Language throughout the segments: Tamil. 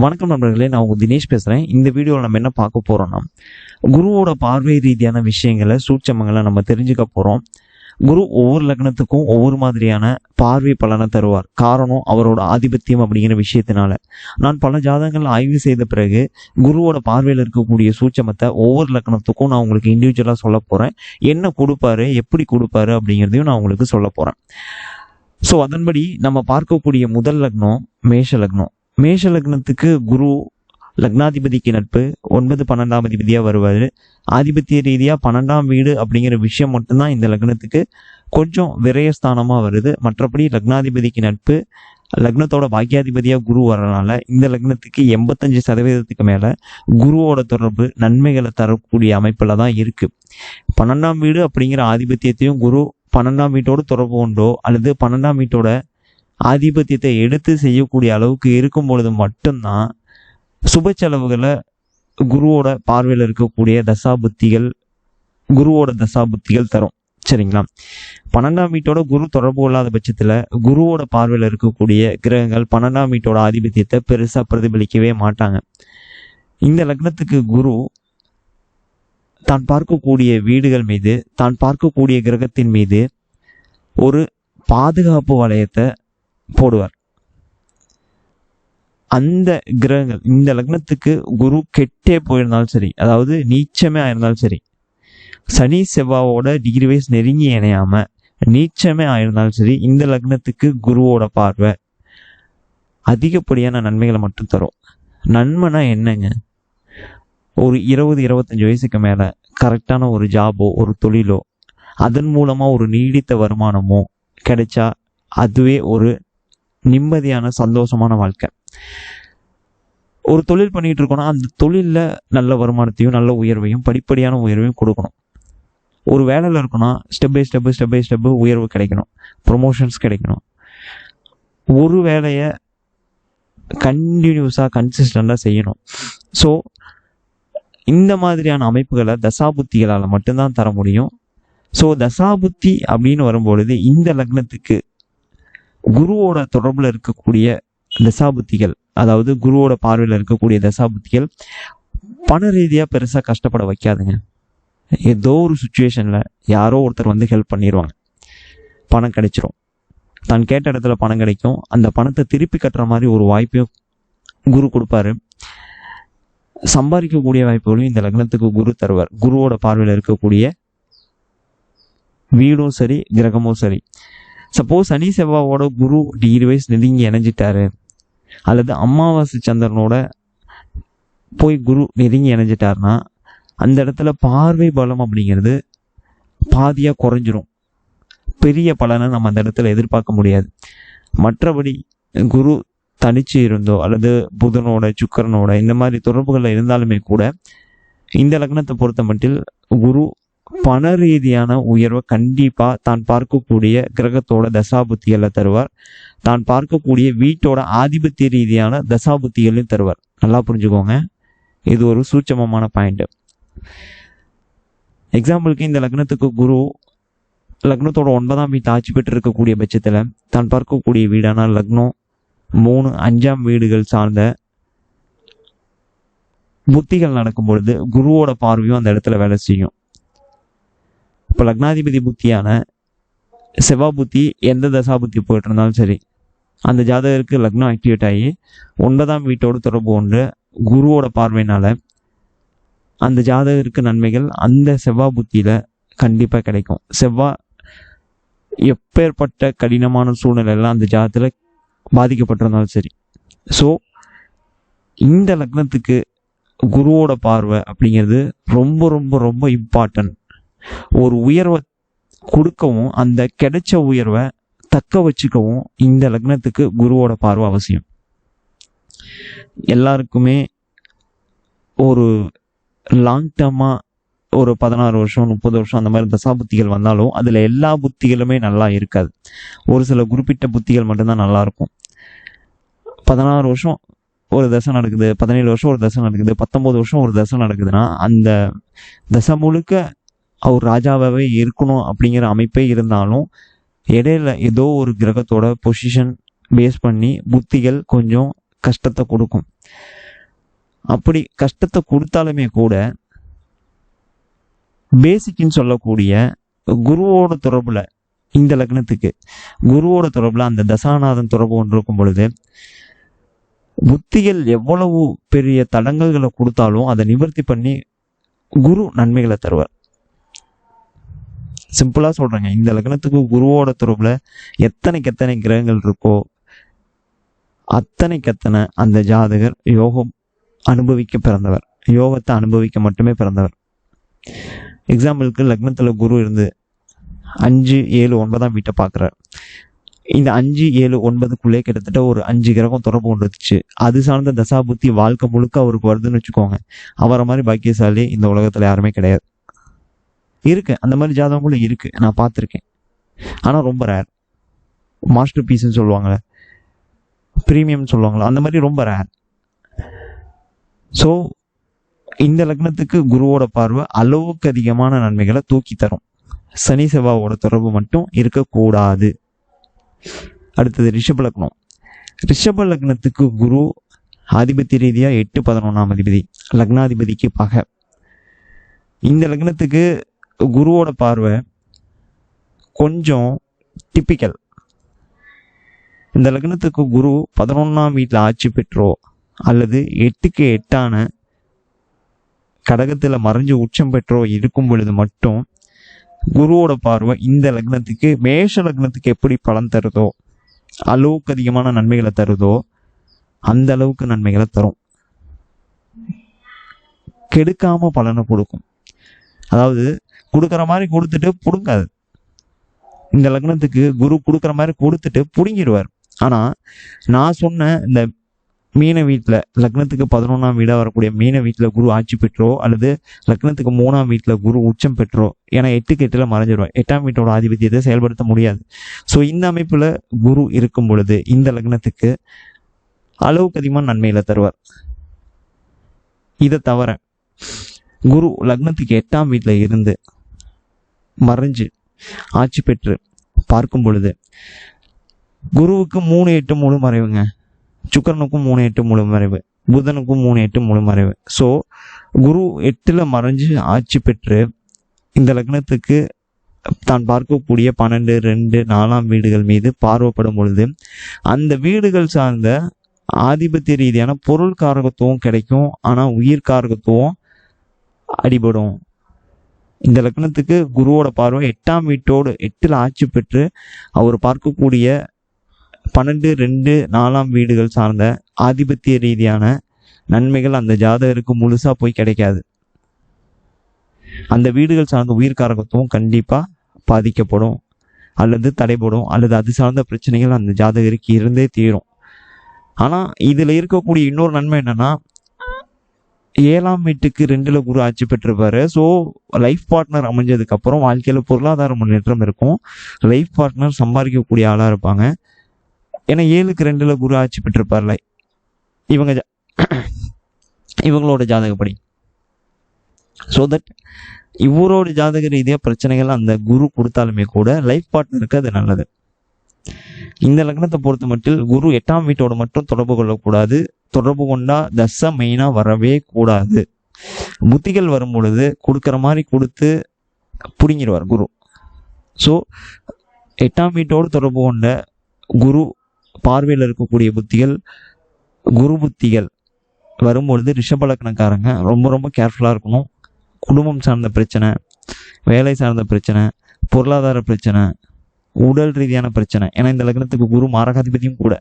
வணக்கம் நண்பர்களே நான் உங்கள் தினேஷ் பேசுகிறேன் இந்த வீடியோவில் நம்ம என்ன பார்க்க போகிறோம்னா குருவோட பார்வை ரீதியான விஷயங்களை சூட்சமங்களை நம்ம தெரிஞ்சுக்க போகிறோம் குரு ஒவ்வொரு லக்னத்துக்கும் ஒவ்வொரு மாதிரியான பார்வை பலனை தருவார். காரணம் அவரோட ஆதிபத்தியம் அப்படிங்கிற விஷயத்தினால. நான் பல ஜாதகங்கள் ஆய்வு செய்த பிறகு குருவோட பார்வையில் இருக்கக்கூடிய சூட்சமத்தை ஒவ்வொரு லக்னத்துக்கும் நான் உங்களுக்கு இண்டிவிஜுவலாக சொல்ல போகிறேன் என்ன கொடுப்பாரு எப்படி கொடுப்பாரு அப்படிங்கிறதையும் நான் உங்களுக்கு சொல்ல போகிறேன் ஸோ அதன்படி நம்ம பார்க்கக்கூடிய முதல் லக்னம் மேஷ லக்னம். மேஷ லக்னத்துக்கு குரு லக்னாதிபதிக்கு நட்பு ஒன்பது பன்னெண்டாம் அதிபதியாக வருவார். ஆதிபத்திய ரீதியாக பன்னெண்டாம் வீடு அப்படிங்கிற விஷயம் மட்டும்தான் இந்த லக்னத்துக்கு கொஞ்சம் விரயஸ்தானமாக வருது. மற்றபடி லக்னாதிபதிக்கு நட்பு லக்னத்தோட பாக்கியாதிபதியாக குரு வரனால இந்த லக்னத்துக்கு எண்பத்தஞ்சு சதவீதத்துக்கு மேலே குருவோட தொடர்பு நன்மைகளை தரக்கூடிய அமைப்பில் தான் இருக்குது பன்னெண்டாம் வீடு அப்படிங்கிற ஆதிபத்தியத்தையும் குரு பன்னெண்டாம் வீட்டோட தொடர்பு உண்டோ அல்லது பன்னெண்டாம் வீட்டோட ஆதிபத்தியத்தை எடுத்து செய்யக்கூடிய அளவுக்கு இருக்கும் பொழுது மட்டும்தான் சுப செலவுகளை குருவோட பார்வையில் இருக்கக்கூடிய தசாபுத்திகள் குருவோட தசாபுத்திகள் தரும். சரிங்களா? பன்னெண்டாம் வீட்டோட குரு தொடர்பு கொள்ளாத பட்சத்தில் குருவோட பார்வையில் இருக்கக்கூடிய கிரகங்கள் பன்னெண்டாம் வீட்டோட ஆதிபத்தியத்தை பெருசாக பிரதிபலிக்கவே மாட்டாங்க. இந்த லக்னத்துக்கு குரு தான் பார்க்கக்கூடிய வீடுகள் மீது தான் பார்க்கக்கூடிய கிரகத்தின் மீது ஒரு பாதுகாப்பு வளையத்தை போடுவார். அந்த கிரகங்கள் இந்த லக்னத்துக்கு குரு கெட்டே போயிருந்தாலும் சரி அதாவது நீச்சமே ஆயிருந்தாலும் சரி சனி செவ்வாவோட டிகிரி வைஸ் நெருங்கி இணையாம நீச்சமே ஆயிருந்தாலும் சரி இந்த லக்னத்துக்கு குருவோட பார்வை அதிகப்படியான நன்மைகளை மட்டும் தரும். நன்மைனா என்னங்க? ஒரு இருபது இருபத்தஞ்சி வயசுக்கு மேலே கரெக்டான ஒரு ஜாபோ ஒரு தொழிலோ அதன் மூலமாக ஒரு நீடித்த வருமானமோ கிடைச்சா அதுவே ஒரு நிம்மதியான சந்தோஷமான வாழ்க்கை. ஒரு தொழில் பண்ணிட்டு இருக்கோம்னா அந்த தொழிலில் நல்ல வருமானத்தையும் நல்ல உயர்வையும் படிப்படியான உயர்வையும் கொடுக்கணும். ஒரு வேலையில் இருக்கணும்னா step by step step by step உயர்வு கிடைக்கணும். ப்ரொமோஷன்ஸ் கிடைக்கணும். ஒரு வேலையை கண்டினியூஸாக கன்சிஸ்டண்டாக செய்யணும். ஸோ இந்த மாதிரியான அமைப்புகளை தசாபுத்திகளால் மட்டும்தான் தர முடியும். ஸோ தசாபுத்தி அப்படின்னு வரும்பொழுது இந்த லக்னத்துக்கு குருவோட தொடர்பில் இருக்கக்கூடிய தசாபுத்திகள் அதாவது குருவோட பார்வையில் இருக்கக்கூடிய தசாபுத்திகள் பண ரீதியாக பெருசாக கஷ்டப்பட வைக்காதுங்க. ஏதோ ஒரு சுச்சுவேஷனில் யாரோ ஒருத்தர் வந்து ஹெல்ப் பண்ணிடுவாங்க பணம் கிடைச்சிரும். தான் கேட்ட இடத்துல பணம் கிடைக்கும். அந்த பணத்தை திருப்பி கட்டுற மாதிரி ஒரு வாய்ப்பையும் குரு கொடுப்பாரு. சம்பாதிக்கக்கூடிய வாய்ப்புகளையும் இந்த லக்னத்துக்கு குரு தருவார். குருவோட பார்வையில் இருக்கக்கூடிய வீடும் சரி கிரகமும் சரி. சப்போஸ் சனி செவ்வாவோட குரு டிகிரி வைஸ் நெருங்கி இணைஞ்சிட்டாரு. அல்லது அமாவாசை சந்திரனோட போய் குரு நெருங்கி இணைஞ்சிட்டாருன்னா அந்த இடத்துல பார்வை பலம் அப்படிங்கிறது பாதியாக குறைஞ்சிரும். பெரிய பலனை நம்ம அந்த இடத்துல எதிர்பார்க்க முடியாது. மற்றபடி குரு தனிச்சு இருந்தோ அல்லது புதனோட சுக்கரனோட இந்த மாதிரி தொடர்புகளில் இருந்தாலுமே கூட இந்த லக்னத்தை பொறுத்த மட்டில் குரு பண ரீதியான உயர்வை கண்டிப்பாக தான் பார்க்கக்கூடிய கிரகத்தோட தசாபுத்திகளை தருவார். தான் பார்க்கக்கூடிய வீட்டோட ஆதிபத்திய ரீதியான தசாபுத்திகளையும் தருவார். நல்லா புரிஞ்சுக்கோங்க. இது ஒரு சூட்சமமான பாயிண்ட் எக்ஸாம்பிளுக்கு இந்த லக்னத்துக்கு குரு லக்னத்தோட ஒன்பதாம் வீட்டை ஆட்சி பெற்று இருக்கக்கூடிய பட்சத்தில் தான் பார்க்கக்கூடிய வீடான லக்னம் மூணு அஞ்சாம் வீடுகள் சார்ந்த புத்திகள் நடக்கும் பொழுது குருவோட பார்வையும் அந்த இடத்துல வேலை செய்யும். இப்போ லக்னாதிபதி புத்தியான செவ்வாய் புத்தி எந்த தசா புத்தி போயிட்டு இருந்தாலும் சரி அந்த ஜாதகருக்கு லக்னம் ஆக்டிவேட் ஆகி ஒன்பதாம் வீட்டோடு தொடர்பு கொண்டு குருவோட பார்வையினால் அந்த ஜாதகருக்கு நன்மைகள் அந்த செவ்வாய் புத்தியில் கண்டிப்பாக கிடைக்கும். செவ்வாய் எப்பேற்பட்ட கடினமான சூழ்நிலையெல்லாம் அந்த ஜாதகத்தில் பாதிக்கப்பட்டிருந்தாலும் சரி. ஸோ இந்த லக்னத்துக்கு குருவோட பார்வை அப்படிங்கிறது ரொம்ப ரொம்ப ரொம்ப இம்பார்ட்டன்ட் ஒரு உயர்வை கொடுக்கவும் அந்த கிடைச்ச உயர்வை தக்க வச்சுக்கவும் இந்த லக்னத்துக்கு குருவோட பார்வை அவசியம். எல்லாருக்குமே ஒரு லாங் டேர்மாக ஒரு பதினாறு வருஷம் முப்பது வருஷம் அந்த மாதிரி தசாபுத்திகள் வந்தாலும் அதில் எல்லா புத்திகளுமே நல்லா இருக்காது. ஒரு சில குறிப்பிட்ட புத்திகள் மட்டும்தான் நல்லா இருக்கும். பதினாறு வருஷம் ஒரு தசை நடக்குது பதினேழு வருஷம் ஒரு தசை நடக்குது பத்தொம்போது வருஷம் ஒரு தசை நடக்குதுன்னா அந்த தசை முழுக்க அவர் ராஜாவாகவே இருக்கணும் அப்படிங்கிற அமைப்பே இருந்தாலும் இடையில ஏதோ ஒரு கிரகத்தோட பொசிஷன் பேஸ் பண்ணி புத்திகள் கொஞ்சம் கஷ்டத்தை கொடுக்கும். அப்படி கஷ்டத்தை கொடுத்தாலுமே கூட பேசிக்னு சொல்லக்கூடிய குருவோட தொடர்புல இந்த லக்னத்துக்கு குருவோட தொடர்புல அந்த தசாநாதன் தொடர்பு ஒன்று இருக்கும் பொழுது புத்திகள் எவ்வளவு பெரிய தடங்கல்களை கொடுத்தாலும் அதை நிவர்த்தி பண்ணி குரு நன்மைகளை தருவார். சிம்பிளாக சொல்கிறேங்க இந்த லக்னத்துக்கு குருவோட துறவில் எத்தனைக்கு எத்தனை கிரகங்கள் இருக்கோ அத்தனைக்கு அத்தனை அந்த ஜாதகர் யோகம் அனுபவிக்க பிறந்தவர். யோகத்தை அனுபவிக்க மட்டுமே பிறந்தவர். எக்ஸாம்பிளுக்கு லக்னத்தில் குரு இருந்து அஞ்சு ஏழு ஒன்பதாம் வீட்டை பார்க்குறார் இந்த அஞ்சு ஏழு ஒன்பதுக்குள்ளே கிட்டத்தட்ட ஒரு அஞ்சு கிரகம் தொடர்பு கொண்டுச்சு அது சார்ந்த தசாபுத்தி வாழ்க்கை முழுக்க அவருக்கு வருதுன்னு வச்சுக்கோங்க. அவரை மாதிரி பாக்கியசாலி இந்த உலகத்தில் யாருமே கிடையாது. இருக்கு. அந்த மாதிரி ஜாதகங்களும் இருக்கு. நான் பார்த்துருக்கேன். ஆனால் ரொம்ப ரேர் மாஸ்டர் பீஸ்ன்னு சொல்லுவாங்கள்ல ப்ரீமியம் சொல்லுவாங்களா அந்த மாதிரி ரொம்ப ரேர் ஸோ இந்த லக்னத்துக்கு குருவோட பார்வை அளவுக்கு அதிகமான நன்மைகளை தூக்கி தரும். சனி செவ்வாவோட தொடர்பு மட்டும் இருக்கக்கூடாது. அடுத்தது ரிஷப லக்னம். ரிஷப லக்னத்துக்கு குரு ஆதிபத்திய ரீதியாக எட்டு பதினொன்றாம் அதிபதி. லக்னாதிபதிக்கு பகை. இந்த லக்னத்துக்கு குருவோட பார்வை கொஞ்சம் டிப்பிக்கல் இந்த லக்னத்துக்கு குரு பதினொன்றாம் வீட்டில் ஆட்சி பெற்றோ அல்லது எட்டுக்கு எட்டான கடகத்தில் மறைஞ்சு உச்சம் பெற்றோ இருக்கும் பொழுது மட்டும் குருவோட பார்வை இந்த லக்னத்துக்கு மேஷ லக்னத்துக்கு எப்படி பலன் தருதோ அளவுக்கு அதிகமான நன்மைகளை தருதோ அந்த அளவுக்கு நன்மைகளை தரும். கெடுக்காம பலனை கொடுக்கும். அதாவது கொடுக்குற மாதிரி கொடுத்துட்டு பிடுங்காது. இந்த லக்னத்துக்கு குரு கொடுக்குற மாதிரி கொடுத்துட்டு பிடுங்கிடுவார். ஆனால் நான் சொன்ன இந்த மீன வீட்டில் லக்னத்துக்கு பதினொன்றாம் வீடாக வரக்கூடிய மீன வீட்டில் குரு ஆட்சி பெற்றோ அல்லது லக்னத்துக்கு மூணாம் வீட்டில் குரு உச்சம் பெற்றோ ஏன்னா எட்டுக்கு எட்டில் மறைஞ்சிருவோம் எட்டாம் வீட்டோட ஆதிபத்தியத்தை செயல்படுத்த முடியாது. ஸோ இந்த அமைப்பில் குரு இருக்கும் பொழுது இந்த லக்னத்துக்கு அளவுக்கு அதிகமாக நன்மையில தருவார். இதை தவிர குரு லக்னத்துக்கு எட்டாம் வீட்டில் இருந்து மறைஞ்சு ஆட்சி பெற்று பார்க்கும் பொழுது குருவுக்கு மூணு எட்டு முழு மறைவுங்க. சுக்கரனுக்கும் மூணு எட்டு முழு மறைவு. புதனுக்கும் மூணு எட்டு மூணு மறைவு. ஸோ குரு எட்டில் மறைஞ்சு ஆட்சி பெற்று இந்த லக்னத்துக்கு தான் பார்க்கக்கூடிய பன்னெண்டு ரெண்டு நாலாம் வீடுகள் மீது பார்வைப்படும் பொழுது அந்த வீடுகள் சார்ந்த ஆதிபத்திய ரீதியான பொருள் காரகத்துவம் கிடைக்கும். ஆனால் உயிர் காரகத்துவம் அடிபடும். இந்த லக்னத்துக்கு குருவோட பார்வை எட்டாம் வீட்டோடு எட்டில் ஆட்சி பெற்று அவர் பார்க்கக்கூடிய பன்னெண்டு ரெண்டு நாலாம் வீடுகள் சார்ந்த ஆதிபத்திய ரீதியான நன்மைகள் அந்த ஜாதகருக்கு முழுசாக போய் கிடைக்காது. அந்த வீடுகள் சார்ந்த உயிர் காரகத்துவம் கண்டிப்பாக பாதிக்கப்படும் அல்லது தடைபடும் அல்லது அது சார்ந்த பிரச்சனைகள் அந்த ஜாதகருக்கு இருந்தே தீரும். ஆனால் இதில் இருக்கக்கூடிய இன்னொரு நன்மை என்னென்னா ஏழாம் வீட்டுக்கு ரெண்டுல குரு ஆட்சி பெற்றிருப்பாரு. ஸோ லைஃப் பார்ட்னர் அமைஞ்சதுக்கு அப்புறம் வாழ்க்கையில பொருளாதார முன்னேற்றம் இருக்கும். லைஃப் பார்ட்னர் சம்பாதிக்கக்கூடிய ஆளா இருப்பாங்க. ஏன்னா ஏழுக்கு ரெண்டுல குரு ஆட்சி பெற்றிருப்பார்ல. இவங்க ஜா- இவங்களோட ஜாதகப்படி. ஸோ தட் இவரோட ஜாதக ரீதியாக பிரச்சனைகள் அந்த குரு கொடுத்தாலுமே கூட லைஃப் பார்ட்னருக்கு அது நல்லது. இந்த லக்னத்தை பொறுத்த மட்டில் குரு எட்டாம் வீட்டோட மட்டும் தொடர்பு கொள்ளக்கூடாது. தொடர்பு கொண்டா தசை மெயினாக வரவே கூடாது. புத்திகள் வரும் பொழுது கொடுக்குற மாதிரி கொடுத்து பிடுங்கிடுவார் குரு. ஸோ எட்டாம் வீட்டோடு தொடர்பு கொண்ட குரு பார்வையில் இருக்கக்கூடிய புத்திகள் குரு புத்திகள் வரும்பொழுது ரிஷபலக்கணக்காரங்க ரொம்ப ரொம்ப கேர்ஃபுல்லாக இருக்கணும். குடும்பம் சார்ந்த பிரச்சனை வேலை சார்ந்த பிரச்சனை பொருளாதார பிரச்சனை உடல் ரீதியான பிரச்சனை. ஏன்னா இந்த லக்னத்துக்கு குரு மாரகாதிபதியும் கூட.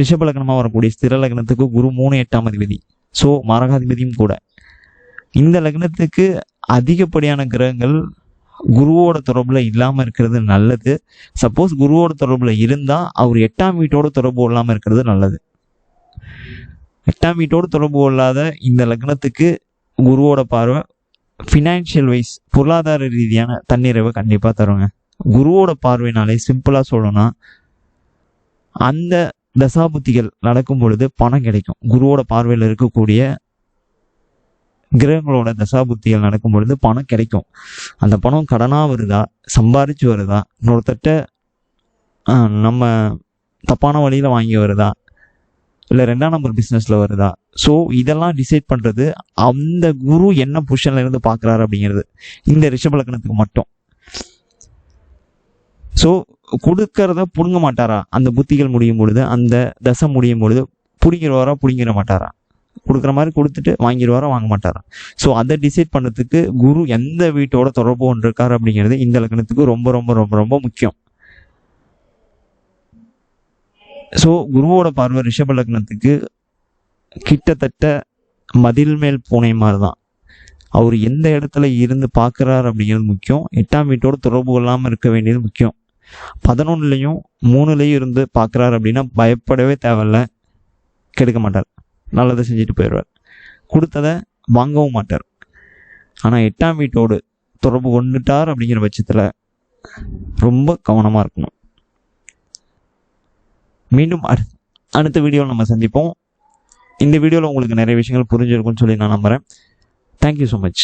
ரிஷப லக்னமாக வரக்கூடிய ஸ்திர லக்னத்துக்கு குரு மூணு எட்டாம் அதிபதி. ஸோ மரகாதிபதியும் கூட. இந்த லக்னத்துக்கு அதிகப்படியான கிரகங்கள் குருவோட தொடர்பில் இல்லாமல் இருக்கிறது நல்லது. சப்போஸ் குருவோட தொடர்பில் இருந்தால் அவர் எட்டாம் வீட்டோட தொடர்பு இல்லாமல் இருக்கிறது நல்லது. எட்டாம் வீட்டோட தொடர்பு கொள்ளாத இந்த லக்னத்துக்கு குருவோட பார்வை ஃபினான்ஷியல் வைஸ் பொருளாதார ரீதியான தன்னிறைவை கண்டிப்பாக தருங்க. குருவோட பார்வைனாலே சிம்பிளாக சொல்லணும்னா அந்த தசாபுத்திகள் நடக்கும் பொழுது பணம் கிடைக்கும். குருவோட பார்வையில் இருக்கக்கூடிய கிரகங்களோட தசாபுத்திகள் நடக்கும் பொழுது பணம் கிடைக்கும். அந்த பணம் கடனாக வருதா? சம்பாரிச்சு வருதா? இன்னொருத்தட்ட நம்ம தப்பான வழியில் வாங்கி வருதா? இல்லை ரெண்டாம் நம்பர் பிஸ்னஸில் வருதா? ஸோ இதெல்லாம் டிசைட் பண்ணுறது அந்த குரு என்ன பொசிஷனில் இருந்து பார்க்குறாரு அப்படிங்கிறது. இந்த ரிஷபலக்கணத்துக்கு மட்டும். ஸோ கொடுக்கறத புடுங்க மாட்டாரா? அந்த புத்திகள் முடியும் பொழுது அந்த தசை முடியும் பொழுது பிடிங்கிறவரா பிடிங்கிற மாட்டாரா? கொடுக்குற மாதிரி கொடுத்துட்டு வாங்கிடுவாரா வாங்க மாட்டாரா? ஸோ அதை டிசைட் பண்ணுறதுக்கு குரு எந்த வீட்டோட தொடர்பு கொண்டு இருக்காரு அப்படிங்கிறது இந்த லக்னத்துக்கு ரொம்ப ரொம்ப ரொம்ப ரொம்ப முக்கியம். ஸோ குருவோட பார்வை ரிஷப லக்னத்துக்கு கிட்டத்தட்ட மதில் மேல் பூனை மாதிரி தான் அவர் எந்த இடத்துல இருந்து பார்க்குறாரு அப்படிங்கிறது முக்கியம். எட்டாம் வீட்டோட தொடர்பு கொள்ளாமல் இருக்க வேண்டியது முக்கியம். பதினொன்றுலையும் மூணுலேயும் இருந்து பார்க்குறாரு அப்படின்னா பயப்படவே தேவையில்ல. கெடுக்க மாட்டார். நல்லதை செஞ்சுட்டு போயிடுவார். கொடுத்ததை வாங்கவும் மாட்டார். ஆனால் எட்டாம் வீட்டோடு தொடர்பு கொண்டுட்டார் அப்படிங்கிற பட்சத்தில் ரொம்ப கவனமாக இருக்கணும். மீண்டும் அடு அடுத்த வீடியோவில் நம்ம சந்திப்போம். இந்த வீடியோவில் உங்களுக்கு நிறைய விஷயங்கள் புரிஞ்சிருக்கும்னு சொல்லி நான் நம்புகிறேன் தேங்க்யூ ஸோ மச்